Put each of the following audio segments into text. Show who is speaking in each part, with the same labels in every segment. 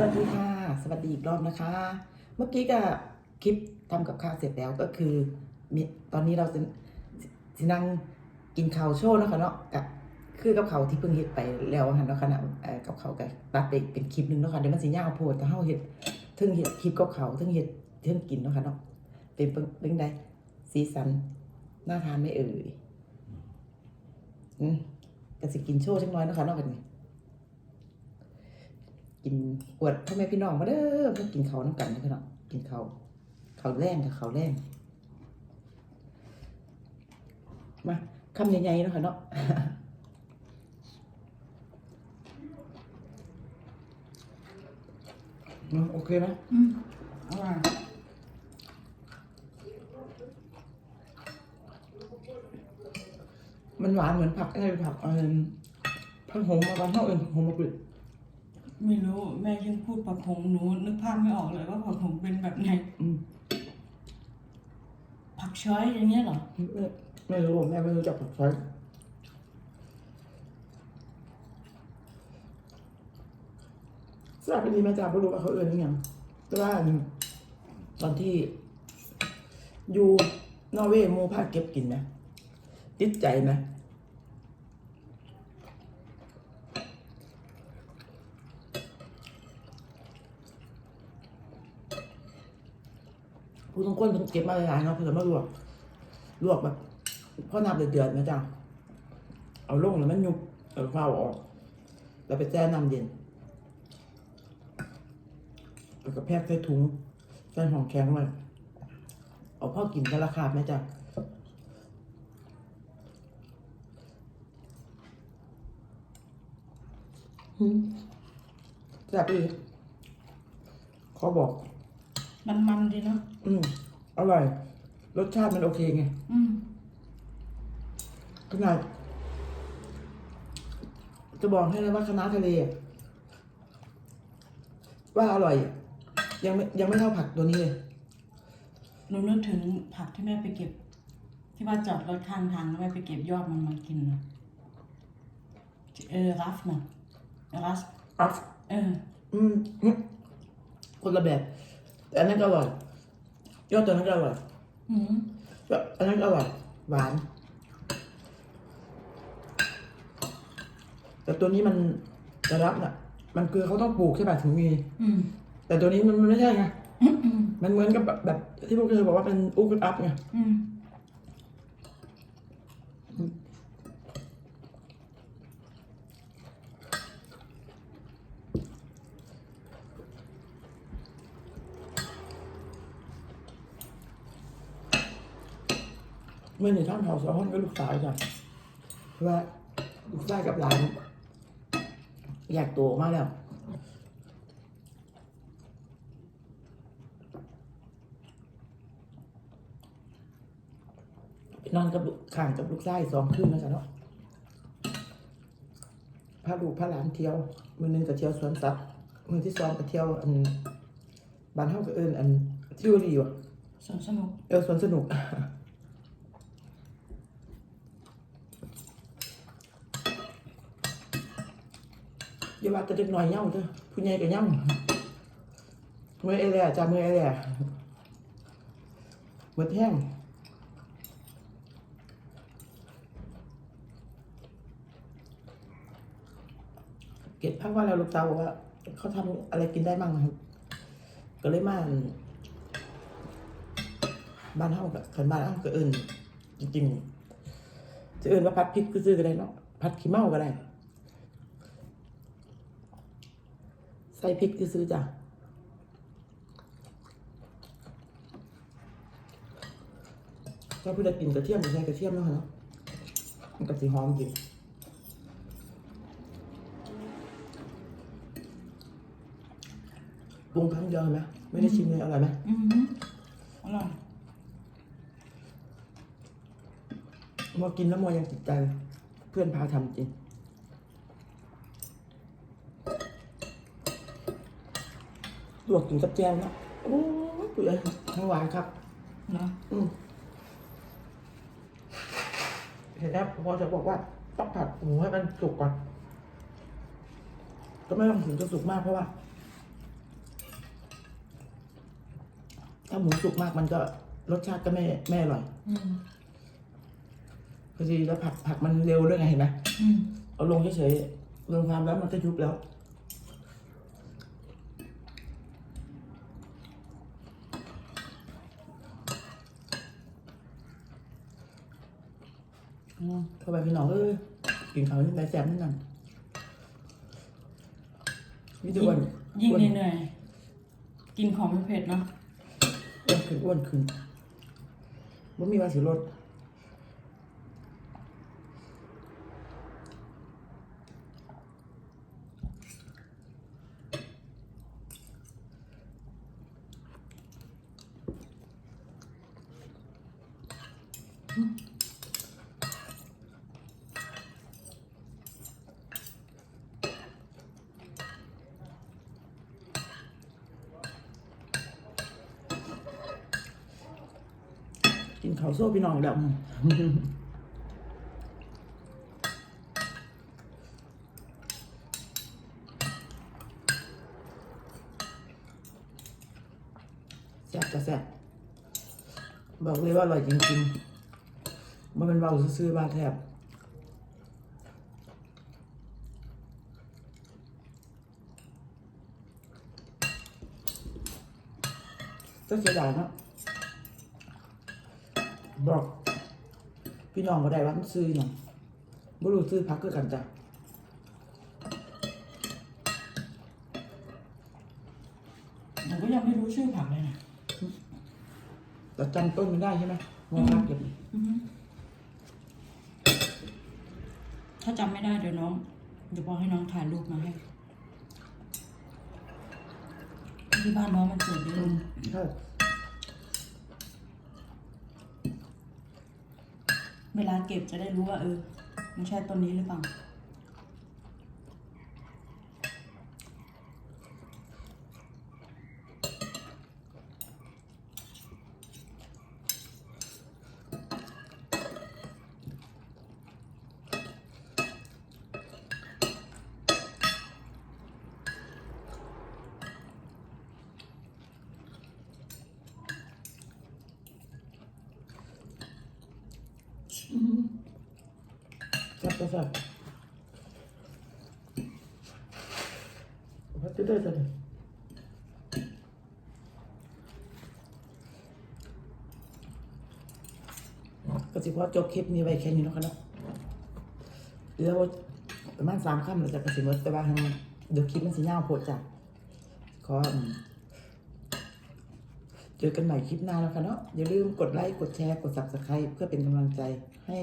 Speaker 1: สวัสดีค่ะ สวัสดีอีกรอบนะคะ เมื่อกี้ก็คลิปทำกับข้าวเสร็จแล้วก็คือมีตอนนี้เราจะนั่งกินข้าวโชว์นะคะเนาะกับคือกับเขาวที่เพิ่งเฮ็ดไปแล้วหันเนาะคะนะกับเขาวก็ตัดไปเป็นคลิปหนึ่งเนาะค่ะเดี๋ยวมันสิยาวโพดแต่เฮาเฮ็ดเทึงเฮ็ดคลิปกับเขาวเทึงเฮ็ดเทึงกินเนาะค่ะเนาะเป็นเป็นเป็นไดสีสันน่าทานไม่เอ่ยอืมก็สิกินโชว์จังน้อยเนาะค่ะเนาะกันนี้ กินอวดพ่อแม่พี่น้องมาเด้อมากินเขาน้ำกันนะพี่น้องกินเขาเขาแรงกับเขาแรงมาคำใหญ่ๆเนาะค่ะเนาะอืมโอเคไหม
Speaker 2: อืมอร่อย
Speaker 1: มันหวานเหมือนผักอะไรผักเอิ่มผักหงมาบ้านเท่าเอิญผักหงมากริด
Speaker 2: ไม่รู้แม่ยังพูดผักผงหนูนึกภาพไม่ออกเลยว่าผักผงเป็นแบบไหน
Speaker 1: อืม
Speaker 2: ผักช้อยอย่างเงี้ยเหรอ
Speaker 1: ไม่ไม่รู้แม่ไม่รู้จักผักไฟทราบไปดีแม่จ๋าไม่รู้ว่าเขาเอิญหรือยังแต่ว่าตอนที่ อยู่นอร์เวย์โมพาเก็บกินไหมติดใจไห ผู้ต้องคนเพิ่นเก็บมาหลายๆเนาะเพิ่นก็มาลวกลวกแบบพอน้ำเดือดๆนะจ๊ะเอาลงแล้วมันยุบเอาข้าวออก แล้วไปแช่น้ำเย็นแล้วก็แพ็คใส่ถุงใส่ห่องแข็งไว้เอาพ่อกินกันราคาไหมจ๊ะแซ่บอีขอบอก
Speaker 2: มันมันๆดีเนาะ
Speaker 1: อืมอร่อย รสชาติมันโอเคไง
Speaker 2: อืม
Speaker 1: ขนาด จะบอกให้เลยว่าคณะน้าทะเลอะว่าอร่อยอะยังไม่ยังไม่เท่าผักตัวนี้เลย
Speaker 2: หนูนึกถึงผักที่แม่ไปเก็บ ที่ว่าจอดรถข้างทางแล้วแม่ไปเก็บยอดมันมากินนะเออรัฟนะรัฟ
Speaker 1: อะ
Speaker 2: เออ
Speaker 1: อืมอืมคนละแบบ แต่อันนั้นก็อร่อยยอดตัวนั้นก็อร่อย
Speaker 2: อืม
Speaker 1: แบบอันนั้นก็อร่อยหวาน แต่ตัวนี้มันจะรับน่ะ มันคือเขาต้องปลูกใช่ป่ะถึงมี
Speaker 2: อืม
Speaker 1: แต่ตัวนี้มันมันไม่ใช่ไง
Speaker 2: อืมอืม
Speaker 1: มันเหมือนกับแบบแบบที่พวกเธอบอกว่าเป็นอุกอัพไง
Speaker 2: อืม
Speaker 1: เมื่อหนึ่งท่านเผาสองห้องก็ลูกสาวจ้ะเพราะว่าลูกชายกับหลานอยากโตมากแล้วไปนอนกับลูกข้างกับลูกชายสองคืนนะจ๊ะเนาะพาลูกพาหลานเที่ยว มือหนึงก็เที่ยวสวนสัตว์มือที่สองก็เที่ยวอันบ้านเฮาก็เอิ้นอันทิวรีว่ะ
Speaker 2: สวนสนุก
Speaker 1: เออสวนสนุก อย่าว่าแต่เด็กน้อยเย่าเด้อผู้ใหญ่ก็เหย่าเมื่อไอแหล่จ้าเมื่อไอแหล่หมดแห้งเก็บพักว่าแล้วลูกสาวบอกว่าเขาทำอะไรกินได้บ้างครับก็เลยมาบ้านเฮากับขันบ้านเฮาก็เอิ้นจริงๆจะเอิ้นว่าพัดพริกก็ซื้อก็ได้เนาะพัดขี้เมาก็ได้ ใส่พริกซื้อๆจ้ะถ้าผู้ใดกินกระเทียมก็ใส่กระเทียมเนาะเนาะมันก็สิหอมจริงปรุงครั้งเดียวเห็นไหมไม่ได้ชิมเลยอร่อยไหม
Speaker 2: อืมอร่อย
Speaker 1: มอกินแล้วมอยังติดใจเลยเพื่อนพาทำจริง ลวกถึงกับแจวนะโอ้ยเปื่อยไม่งหวานครับ
Speaker 2: นะ
Speaker 1: อืมเห็นแล้พอจะบอกว่าต้องผัดหมูให้มันสุกก่อน ก็ไม่ต้องถึงจะสุกมากเพราะว่า ถ้าหมูสุกมากมันก็รสชาติก็ไม่ไม่อร่อยพอดีแล้วผักผักมันเร็วด้วยไงเห็นไหมเอาลงเฉยๆลงความแล้วมันก็ยุบแล้ว เข้าไปพี่น้องเอ้ยกินข้าวนี่ไรแซ่บนิดหน่อยนี่ทุก
Speaker 2: ยิ่
Speaker 1: วั
Speaker 2: ง
Speaker 1: น
Speaker 2: ยิ่ง
Speaker 1: อ้วน
Speaker 2: เหนื่อยๆกินของไม่เผ็ดเนาะ
Speaker 1: อ้วนขึ้นอ้วนขึ้นว่ามีวันสิลด กินข้าวโซ่พี่น้องอีกแล้วแซ่บจะแซ่บบอกเลยว่าอร่อยจริงๆมันเป็นเบาซื่อๆบ้าแทบก็เสียดายเนาะ บอก พี่น้องก็ได้ว่ามันซื้ออย่างบ่รู้ซื้อพักคือกันจ้ะ
Speaker 2: หนูก็ยังไม่รู้ชื่อผักเลยนะ
Speaker 1: แต่จำต้นมันได้ใช่ไหมมองพักเก็บ
Speaker 2: อือฮึถ้าจำไม่ได้เดี๋ยวน้อง เดี๋ยวบอกให้น้องถ่ายรูปมาให้ ที่บ้านน้องมันเกิดเย
Speaker 1: อื
Speaker 2: อะ
Speaker 1: มใช่
Speaker 2: เวลาเก็บจะได้รู้ว่าเออมันใช่ต้นนี้หรือเปล่า
Speaker 1: แซ่บก็แซ่บพักจะได้จะได้ก็สิพอจบคลิปนี้ไว้แค่นี้นะคะเนาะเดี๋ยวประมาณสามค่ำเราจะกระสิมดแต่ว่าทางเดี๋ยวคลิปมันสิยาวโพดจ้ะขอเจอกันใหม่คลิปหน้าแล้วค่ะเนาะอย่าลืมกดไลค์ กดแชร์ กด subscribe เพื่อเป็นกำลังใจให้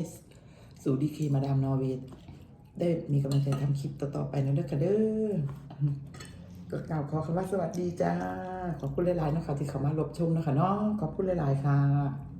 Speaker 1: สู่ดีเคมาดามนอร์เวย์ได้มีกำลังใจทำคลิปต่อๆไปนะเด้อค่ะเด้อก็กล่าวขอคำว่าสวัสดีจ้า ขอบคุณหลายๆนะคะที่เข้ามารบชมนะคะเนาะขอบคุณหลายๆค่ะ